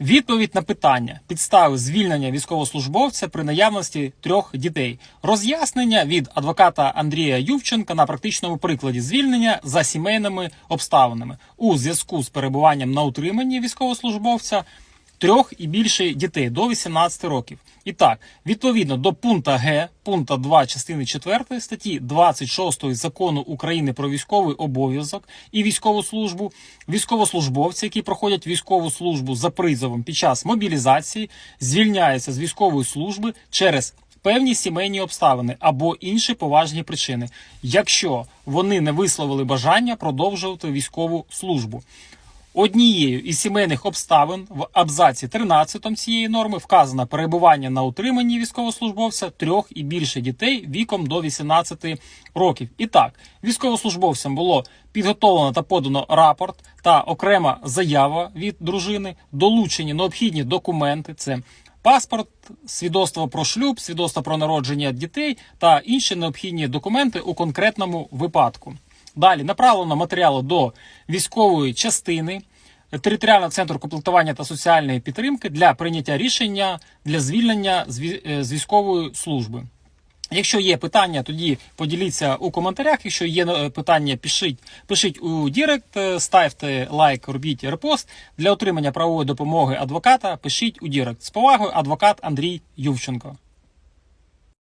Відповідь на питання підстави звільнення військовослужбовця при наявності трьох дітей. Роз'яснення від адвоката Андрія Ювченка на практичному прикладі звільнення за сімейними обставинами у зв'язку з перебуванням на утриманні військовослужбовця трьох і більше дітей до 18 років. І так, відповідно до пункта Г, пункта 2 частини 4 статті 26 закону України про військовий обов'язок і військову службу, військовослужбовці, які проходять військову службу за призовом під час мобілізації, звільняються з військової служби через певні сімейні обставини або інші поважні причини, якщо вони не висловили бажання продовжувати військову службу. Однією із сімейних обставин в абзаці 13 цієї норми вказано перебування на утриманні військовослужбовця трьох і більше дітей віком до 18 років. І так, військовослужбовцям було підготовлено та подано рапорт та окрема заява від дружини, долучені необхідні документи. Це паспорт, свідоцтво про шлюб, свідоцтво про народження дітей та інші необхідні документи у конкретному випадку. Далі направлено матеріали до військової частини територіального центру комплектування та соціальної підтримки для прийняття рішення для звільнення е, з військової служби. Якщо є питання, тоді поділіться у коментарях. Якщо є е, питання, пишіть, пишіть у Дірект, е, ставте лайк, робіть репост. Для отримання правової допомоги адвоката пишіть у Дірект. З повагою, адвокат Андрій Ювченко.